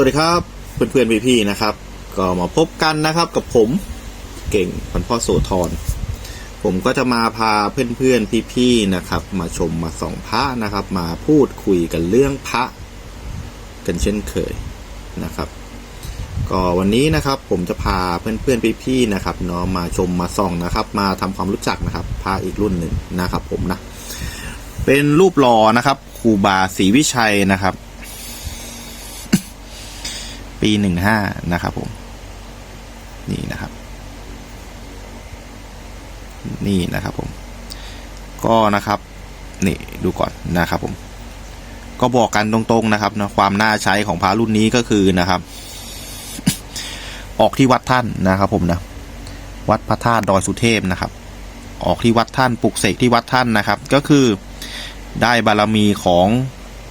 วัสดีครับเพื่อนๆพี่ๆนะครับ ก็มาพบกันนะครับกับผมเก่งพันพ่อโสธรผมก็จะมาพาเพื่อนๆพี่ๆนะครับ มาชมมาส่องพระนะครับ มาพูดคุยกันเรื่องพระ กันเช่นเคยนะครับ ก็วันนี้นะครับผมจะพาเพื่อนๆพี่ๆนะครับเนาะมาชมมาส่องนะครับ มาทำความรู้จักนะครับพระอีกรุ่นหนึ่งนะครับ ผมนะ เป็นรูปหล่อนะครับครูบาศรีวิชัยนะครับ ปีหนึ่งห้านะครับผม นี่นะครับ นี่นะครับผม ก็นะครับ นี่ดูก่อนนะครับผม ก็บอกกันตรงๆนะครับนะความน่าใช้ของพระรุ่นนี้ก็คือนะครับ ออกที่วัดท่านนะครับผมนะ วัดพระธาตุดอยสุเทพนะครับ ออกที่วัดท่านปลุกเสกที่วัดท่านนะครับ ก็คือได้บารมีของ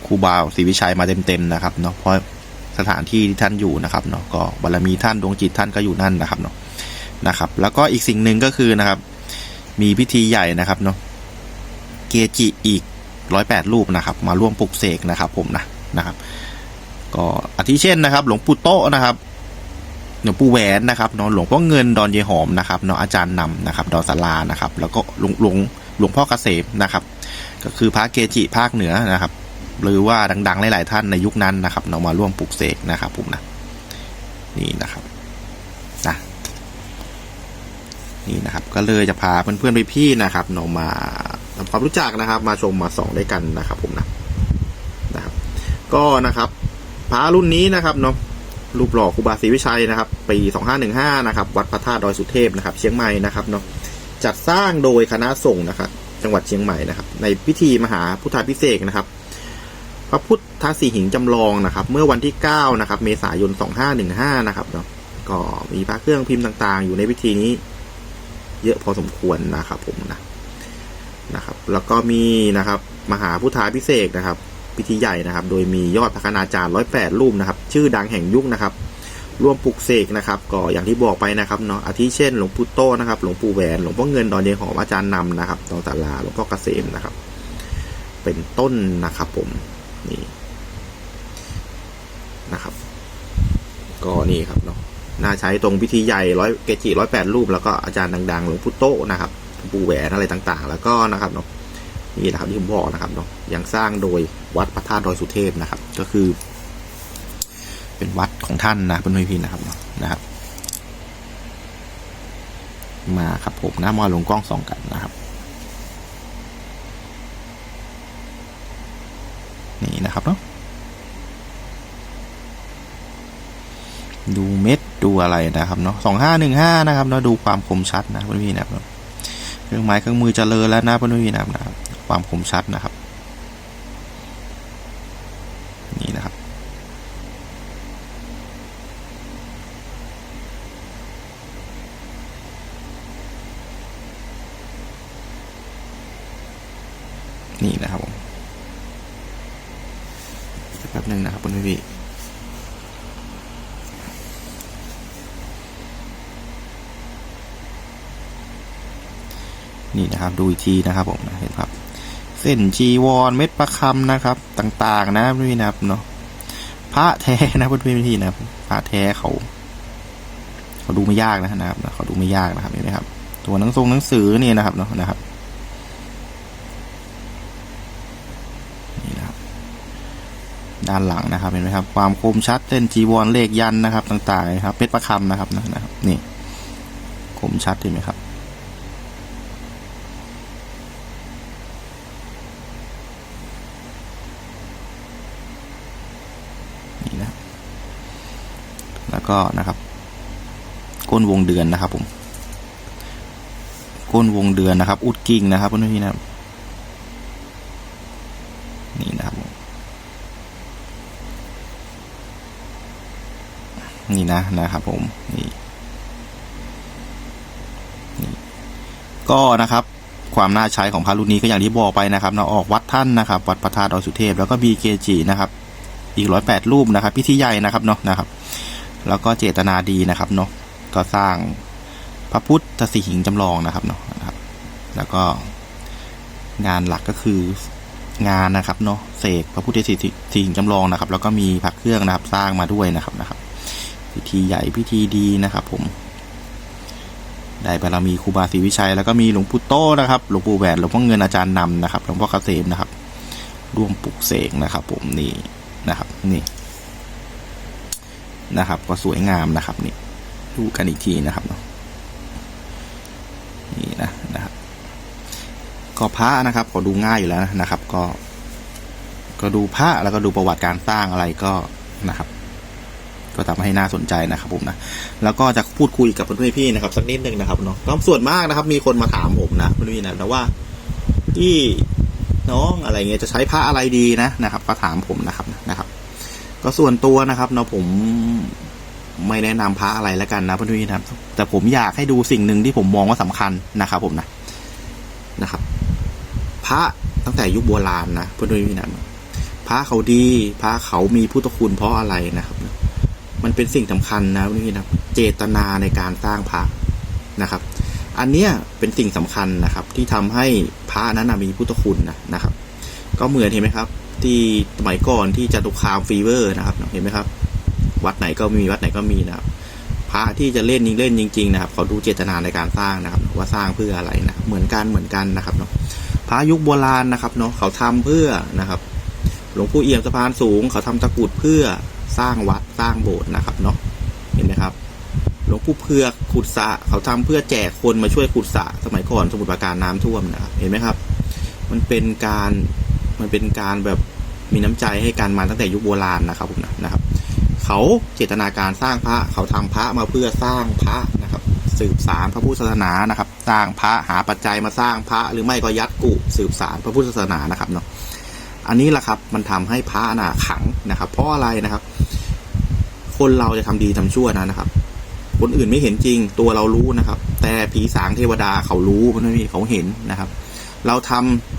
ครูบาศรีวิชัยมาเต็มๆนะครับเนาะเพราะ สถานที่ที่ท่านอยู่นะครับเนาะก็บารมีท่านดวงจิตท่านก็อยู่นั่นนะครับเนาะนะครับ แล้วก็อีกสิ่งหนึ่งก็คือนะครับ มีพิธีใหญ่นะครับเนาะเกจิอีกร้อยแปดรูปนะครับ มาร่วมปลุกเสกนะครับ ผมนะนะครับ ก็อาทิเช่นนะครับ หลวงปู่โตนะครับหลวงปู่แหวนนะครับเนาะหลวงพ่อเงินดอนเยหอมนะครับเนาะอาจารย์นำนะครับ ดอนสารานะครับ แล้วก็หลวงหลวงหลวงพ่อเกษมนะครับ ก็คือพระเกจิภาคเหนือนะครับ หรือว่าดังๆหลายๆท่านในยุคนั้นนะครับเนามาร่วมปลุกเสกนะครับผมนะนี่นะครับนะนี่นะครับ ก็เลยจะพาเพื่อนๆพี่ๆนะครับเนามาทำความรู้จักนะครับ มาชมมาส่องด้วยกันนะครับผมนะนะครับ ก็นะครับพระรุ่นนี้นะครับเนาะรูปหล่อครูบาศรีวิชัยนะครับ ปี 2515 นะครับ วัดพระธาตุดอยสุเทพนะครับ เชียงใหม่นะครับเนาะจัดสร้างโดยคณะสงฆ์นะครับ จังหวัดเชียงใหม่นะครับ ในพิธีมหาพุทธาพิเศษนะครับ พระพุทธสีหิงจำลองนะครับ เมื่อวันที่9นะครับ เมษายน 2515 นะครับเนาะก็มีพระเครื่องพิมพ์ต่างๆ อยู่ในพิธีนี้ เยอะพอสมควรนะครับผมนะนะครับ แล้วก็มีนะครับมหาพุทธาพิเศษนะครับ พิธีใหญ่นะครับ โดยมียอดพระคณาจารย์ร้อยแปดรูปนะครับ ชื่อดังแห่งยุคนะครับร่วมปลุกเสกนะครับ ก็อย่างที่บอกไปนะครับเนาะอาทิเช่น หลวงปู่โตนะครับหลวงปู่แหวนหลวงพ่อเงินดอนเยหอมอาจารย์นำนะครับดอนตาลาหลวงพ่อเกษมนะครับ เป็นต้นนะครับผม นี่นะครับ ก็นี่ครับเนาะน่าใช้ตรงพิธีใหญ่ร้อยเกจิร้อยแปดรูป แล้วก็อาจารย์ดังๆหลวงปู่โตนะครับปูแหวนอะไรต่างๆ แล้วก็นะครับเนาะนี่นะครับที่ผมบอกนะครับเนาะยังสร้างโดยวัดพระธาตุดอยสุเทพนะครับ ก็คือ เป็นวัดของท่านนะเพื่อนพี่นะครับเนาะนะครับ มาครับผมนะมาลงกล้องสองกันนะครับ นี่นะครับเนาะดูเม็ดดูอะไรนะครับเนาะสองห้าหนึ่งห้านะครับเนาะดูความคมชัดนะเพื่อนพี่นะครับเครื่องไม้เครื่องมือเจริญแล้วนะเพื่อนพี่นะครับความคมชัดนะครับ นี่นะครับ นี่นะครับผมแป๊บ หนึ่งนะครับเพื่อนๆพี่นี่นะครับดูอีกทีนะครับผมนะเห็นครับ เส้นจีวรเม็ดประคำนะครับ ต่างๆ นะพี่นะครับเนาะพระแท้นะเพื่อนๆพี่นะพระแท้เขา เขาดูไม่ยากนะนะครับเขาดูไม่ยากนะครับเห็นไหมครับ ตัวหนังทรงหนังสือนี่นะครับเนาะนะครับนี่นะครับ ด้านหลังนะครับเห็นไหมครับ ความคมชัดเส้นจีวรเลขยันนะครับ ต่างๆนะครับเม็ดประคำนะครับนะครับ นี่คมชัดเห็นไหมครับนี่นะแล้วก็นะครับก้นวงเดือนนะครับผมก้นวงเดือนนะครับ อุดกิ่งนะครับเพื่อนพี่นะครับนี่นะครับผม นี่นะนะครับผมนี่นี่ก็นะครับความน่าใช้ของพระรุ่นนี้ก็อย่างที่บอกไปนะครับเนาะออกวัดท่านนะครับ วัดพระธาตุดอยสุเทพแล้วก็บีเกจีนะครับ อีกร้อยแปดรูปนะครับ พิธีใหญ่นะครับเนาะนะครับ แล้วก็เจตนาดีนะครับเนาะก็สร้างพระพุทธสีหิงจำลองนะครับเนาะนะครับ แล้วก็งานหลักก็คืองานนะครับเนาะเสกพระพุทธสิสิ่งจำลองนะครับ แล้วก็มีพระเครื่องนะครับสร้างมาด้วยนะครับนะครับ พิธีใหญ่พิธีดีนะครับ ผม ได้บารมีครูบาศรีวิชัย แล้วก็มีหลวงปู่โตนะครับหลวงปู่แหวนหลวงพ่อเงินอาจารย์นำนะครับหลวงพ่อเกษมนะครับร่วมปลุกเสกนะครับ ผมนี่นะครับนี่นะครับ ก็สวยงามนะครับนี่ดูกันอีกทีนะครับเนาะนี่นะนะครับ ก็พระนะครับ ก็ดูง่ายอยู่แล้วนะครับ ก็ ก็ดูพระแล้วก็ดูประวัติการสร้างอะไรก็นะครับ ก็ทำให้น่าสนใจนะครับผมนะแล้วก็จะพูดคุยกับเพื่อนพี่นะครับสักนิดหนึ่งนะครับเนาะก็ส่วนมากนะครับ มีคนมาถามผมนะเพื่อนๆนะแต่ว่าที่น้องอะไรเงี้ยจะใช้ผ้าอะไรดีนะนะครับก็ถามผมนะครับนะครับ ก็ส่วนตัวนะครับเนาะผมไม่แนะนำพระอะไรแล้วกันนะเพื่อนๆนะครับ แต่ผมอยากให้ดูสิ่งหนึ่งที่ผมมองว่าสำคัญนะครับ ผมนะนะครับ พระตั้งแต่ยุคโบราณนะเพื่อนๆนะพระเขาดีพระเขามีพุทธคุณเพราะอะไรนะครับ มันเป็นสิ่งสำคัญนะนี่นะเจตนาในการสร้างพระนะครับ อันเนี้ยเป็นสิ่งสำคัญนะครับ ที่ทำให้พระนั้นมีพุทธคุณนะนะครับ ก็เหมือนเห็นไหมครับ ที่สมัยก่อนที่จตุคามฟีเวอร์นะครับเห็นไหมครับ วัดไหนก็มีวัดไหนก็มีนะครับพระที่จะเล่นยิงเล่นจริง ๆ นะครับเขาดูเจตนาในการสร้างนะครับ ว่าสร้างเพื่ออะไรนะเหมือนกันเหมือนกันนะครับเนาะพระยุคโบราณนะครับเนาะเขาทำเพื่อนะครับ หลวงปู่เอี่ยมสะพานสูง เขาทำตะกุดเพื่อ สร้างวัดสร้างโบสถ์นะครับเนาะเห็นไหมครับหลวงปู่เพือกขุดสระเขาทำเพื่อแจกคนมาช่วยขุดสระสมัยก่อนสมุทรปราการน้ำท่วมนะครับเห็นไหมครับ มันเป็นการมันเป็นการแบบมีน้ำใจให้กันมาตั้งแต่ยุคโบราณนะครับผมนะนะครับ เขาเจตนาการสร้างพระเขาทำพระมาเพื่อสร้างพระนะครับ สืบสารพระพุทธศาสนานะครับ สร้างพระหาปัจจัยมาสร้างพระหรือไม่ก็ยัดกุสืบสารพระพุทธศาสนานะครับเนาะ อันนี้แหละครับมันทำให้พระน่ะขังนะครับ เพราะอะไรนะครับ คนเราจะทำดีทำชั่วนะนะครับ คนอื่นไม่เห็นจริงตัวเรารู้นะครับ แต่ผีสางเทวดาเขารู้เพราะนั่นเขาเห็นนะครับ เราท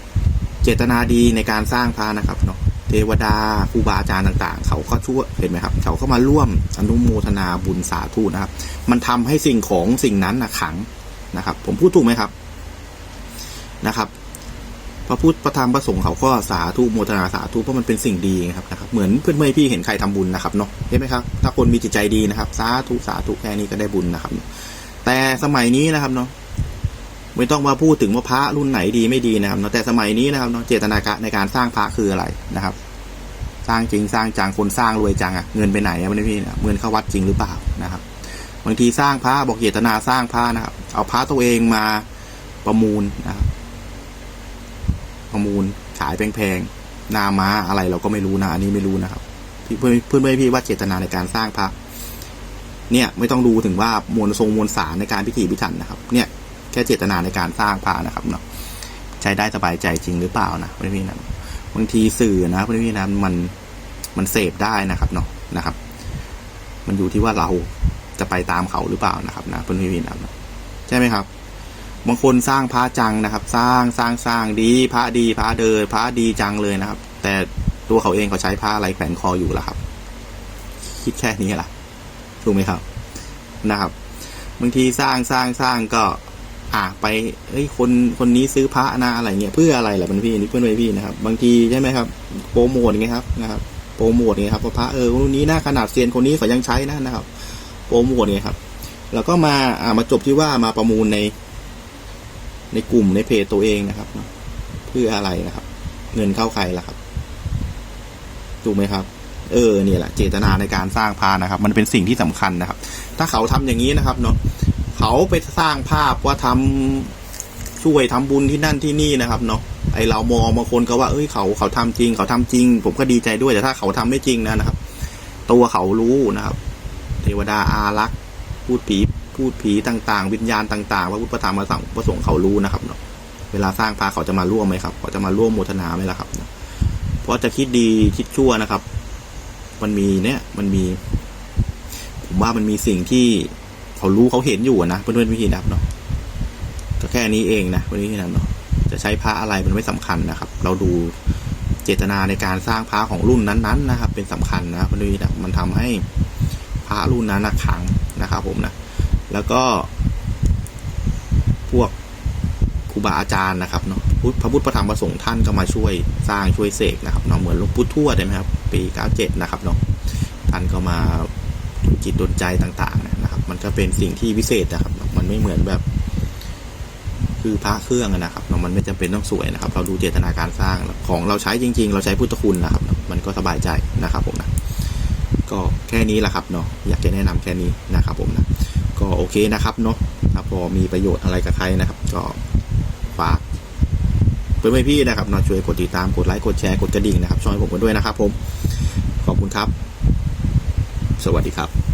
ำเจตนาดีในการสร้างพระนะครับเนาะเทวดาครูบาอาจารย์ต่างๆ เขาก็ช่วยเห็นไหมครับ เขาก็มาร่วมอนุโมทนาบุญสาธุนะครับ มันทำให้สิ่งของสิ่งนั้นนะขังนะครับ ผมพูดถูกไหมครับนะครับ พระพุทธพระธรรมพระสงฆ์เขาก็สาธุโมทนาสาธุเพราะมันเป็นสิ่งดีนะครับนะครับเหมือนเพื่อนเมื่อพี่เห็นใครทำบุญนะครับเนาะเห็นไหมครับถ้าคนมีจิตใจดีนะครับ สาธุสาธุแค่นี้ก็ได้บุญนะครับ แต่สมัยนี้นะครับเนาะไม่ต้องมาพูดถึงว่าพระรุ่นไหนดีไม่ดีนะครับเนาะแต่สมัยนี้นะครับเนาะเจตนาการในการสร้างพระคืออะไรนะครับ สร้างจริงสร้างจังคนสร้างรวยจังอะเงินไปไหนอะไม่พี่เงินเข้าวัดจริงหรือเปล่านะครับบางทีสร้างพระบอกเจตนาสร้างพระนะครับ เอาพระตัวเองมาประมูลนะครับ ประมูลขายแพงๆนาม้าอะไรเราก็ไม่รู้นะอันนี้ไม่รู้นะครับพี่เพื่อนเพื่อนพี่ว่าเจตนาในการสร้างพระเนี่ยไม่ต้องดูถึงว่ามวลทรงมวลสารในการพิธีพิถันนะครับ เนี่ยแค่เจตนาในการสร้างพระนะครับเนาะใช้ได้สบายใจจริงหรือเปล่านะเพื่อนพี่นะบางทีสื่อนะเพื่อนพี่นะมันมันเสพได้นะครับเนาะนะครับ มันอยู่ที่ว่าเราจะไปตามเขาหรือเปล่านะครับนะเพื่อนพี่นะใช่ไหมครับ บางคนสร้างพระจังนะครับ สร้างสร้างสร้างดีพระดีพระเดินพระดีจังเลยนะครับ แต่ตัวเขาเองเขาใช้ผ้าอะไรแขวนคออยู่ล่ะครับ คิดแค่นี้ล่ะถูกไหมครับนะครับบางทีสร้างสร้างสร้างก็ อะไปเอ้ยคนคนนี้ซื้อพระนะอะไรเงี้ยเพื่ออะไรแหละมันพี่นี่เพื่อนพี่นะครับ บางทีใช่ไหมครับโปรโมทไงครับนะครับโปรโมทไงครับว่าพระเออคนนี้นะขนาดเซียนคนนี้เขายังใช้นะนะครับโปรโมทไงครับ แล้วก็มาอ่ามาจบที่ว่ามาประมูลใน ในกลุ่มในเพจตัวเองนะครับ เพื่ออะไรนะครับ เงินเข้าใครล่ะครับถูกไหมครับ เออเนี่ยแหละเจตนาในการสร้างพานะครับ มันเป็นสิ่งที่สำคัญนะครับ ถ้าเขาทำอย่างนี้นะครับเนาะเขาไปสร้างภาพว่าทำช่วยทำบุญที่นั่นที่นี่นะครับเนาะไอเรามองบางคนก็ว่าเอ้ยเขาเขาทำจริง เขาทำจริง ผมก็ดีใจด้วยแต่ถ้าเขาทำไม่จริงนะนะครับ ตัวเขารู้นะครับ เทวดาอารักษ์พูดผี พูดผีต่างๆ วิญญาณต่างๆพระพุทธธรรมพระสังพระสงฆ์เขารู้นะครับเนาะเวลาสร้างพระเขาจะมาร่วมไหมครับเขาจะมาร่วมโมทนาไหมล่ะครับเนาะเพราะจะคิดดีคิดชั่วนะครับ มันมีเนี่ยมันมี ผมว่ามันมีสิ่งที่เขารู้เขาเห็นอยู่นะเพื่อนๆวิธีนับเนาะก็แค่นี้เองนะเพื่อนๆวิธีนับเนาะจะใช้พระอะไรมันไม่สำคัญนะครับ เราดูเจตนาในการสร้างพระของรุ่นนั้นๆนะครับ เป็นสำคัญนะเพื่อนวิธีนับมันทำให้พระรุ่นนั้นนะขังนะครับ ผมนะ แล้วก็ พวกครูบาอาจารย์นะครับเนาะพุทธพระพุทธพระธรรมพระสงฆ์ท่านก็มาช่วยสร้างช่วยเสกนะครับเนาะเหมือนหลวงปู่ทวดใช่ไหมครับ ปี 97 นะครับเนาะท่านก็มาจิตดนใจต่างๆนะครับ มันก็เป็นสิ่งที่วิเศษนะครับ มันไม่เหมือนแบบ คือพระเครื่องนะครับเนาะมันไม่จำเป็นต้องสวยนะครับ เราดูเจตนาการสร้างของเราใช้จริง ๆ เราใช้พุทธคุณนะครับ มันก็สบายใจนะครับผมนะก็แค่นี้แหละครับเนาะอยากจะแนะนำแค่นี้นะครับผมนะ ก็โอเคนะครับเนาะถ้าพอมีประโยชน์อะไรกับใครนะครับ ก็ฝากเพื่อนพี่นะครับนาะช่วยกดติดตามกดไลค์กดแชร์กดกระดิ่งนะครับช่วยผมกันด้วยนะครับ ผมขอบคุณครับ สวัสดีครับ